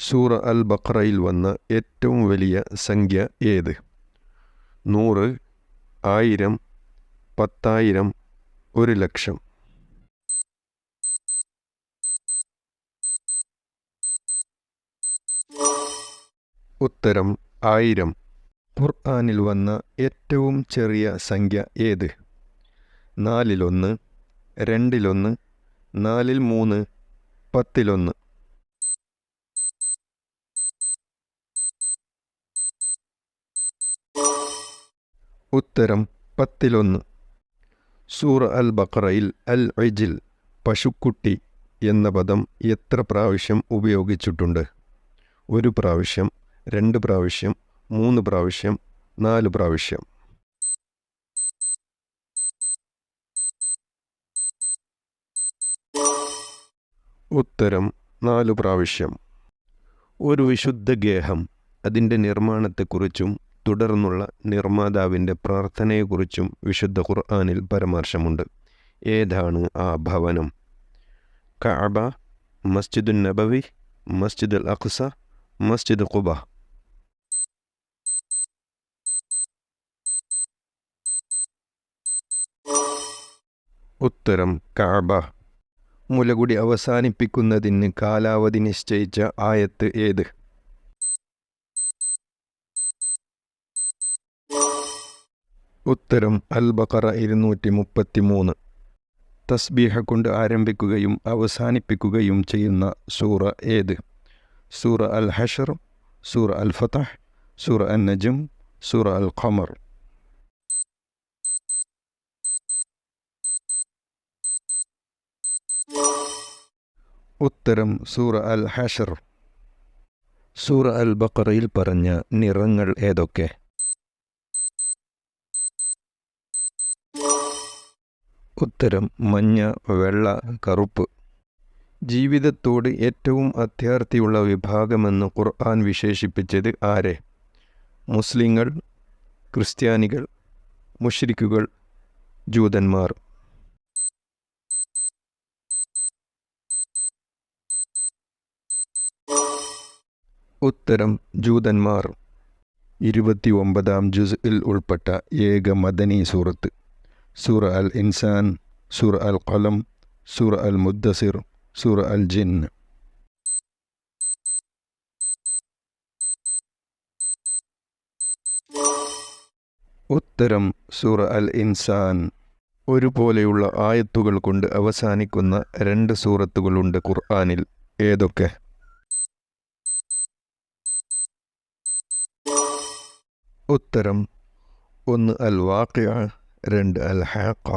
സൂറ അൽ ബക്രയിൽ വന്ന ഏറ്റവും വലിയ സംഖ്യ ഏത്? നൂറ് ആയിരം പത്തായിരം ഒരു ലക്ഷം. ഉത്തരം ആയിരം. ഖുർആാനിൽ വന്ന ഏറ്റവും ചെറിയ സംഖ്യ ഏത്? നാലിലൊന്ന് രണ്ടിലൊന്ന് നാലിൽ മൂന്ന് പത്തിലൊന്ന്. ഉത്തരം പത്തിലൊന്ന്. സൂറ അൽ ബക്രയിൽ അൽ ഐജിൽ പശുക്കുട്ടി എന്ന പദം എത്ര പ്രാവശ്യം ഉപയോഗിച്ചിട്ടുണ്ട്? ഒരു പ്രാവശ്യം രണ്ട് പ്രാവശ്യം മൂന്ന് പ്രാവശ്യം നാല് പ്രാവശ്യം. ഉത്തരം നാലു പ്രാവശ്യം. ഒരു വിശുദ്ധ ഗേഹം അതിന്റെ നിർമ്മാണത്തെക്കുറിച്ചും തുടർന്നുള്ള നിർമ്മാതാവിന്റെ പ്രാർത്ഥനയെക്കുറിച്ചും വിശുദ്ധ ഖുർആാനിൽ പരാമർശമുണ്ട്. ഏതാണ് ആ ഭവനം? കഅബ മസ്ജിദുൽ നബവി മസ്ജിദുൽ അഖ്സ മസ്ജിദ് ഖുബ. ഉത്തരം കഅബ മുലകുടി അവസാനിപ്പിക്കുന്നതിന് കാലാവധി നിശ്ചയിച്ച ആയത്ത് ഏത്? ഉത്തരം അൽ ബഖറ ഇരുന്നൂറ്റി മുപ്പത്തി മൂന്ന് തസ്ബീഹ കൊണ്ട് ആരംഭിക്കുകയും അവസാനിപ്പിക്കുകയും ചെയ്യുന്ന സൂറ ഏത്? സൂറ അൽ ഹഷർ സൂറ അൽ ഫതഹ് സൂറ അൽ നജം സൂറ അൽ ഖമർ ഉത്തരം സൂറ അൽ ഹഷർ സൂറ അൽ ബക്കറയിൽ പറഞ്ഞ നിറങ്ങൾ ഏതൊക്കെ? ഉത്തരം മഞ്ഞ വെള്ള കറുപ്പ്. ജീവിതത്തോട് ഏറ്റവും അത്യാർത്തിയുള്ള വിഭാഗമെന്ന് ഖുർആൻ വിശേഷിപ്പിച്ചത് ആരെ? മുസ്ലിങ്ങൾ ക്രിസ്ത്യാനികൾ മുഷ്രിക്കുകൾ ജൂതന്മാർ. ഉത്തരം ജൂതന്മാർ. ഇരുപത്തി ഒമ്പതാം ജുസ്ഇൽ ഉൾപ്പെട്ട ഏക മദനി സൂറത്ത്. സൂറ അൽ ഇൻസാൻ സൂറ അൽ ഖലം സൂറ അൽ മുദ്ദസിർ സൂറ അൽ ജിൻ. ഉത്തരം സൂറ അൽ ഇൻസാൻ. ഒരുപോലെയുള്ള ആയത്തുകൾ കൊണ്ട് അവസാനിക്കുന്ന രണ്ട് സൂറത്തുകളുണ്ട് ഖുർആാനിൽ. ഏതൊക്കെ? ഉത്തരം ഒന്ന് അൽ വാഖിയ രണ്ട് അൽ ഹാഖ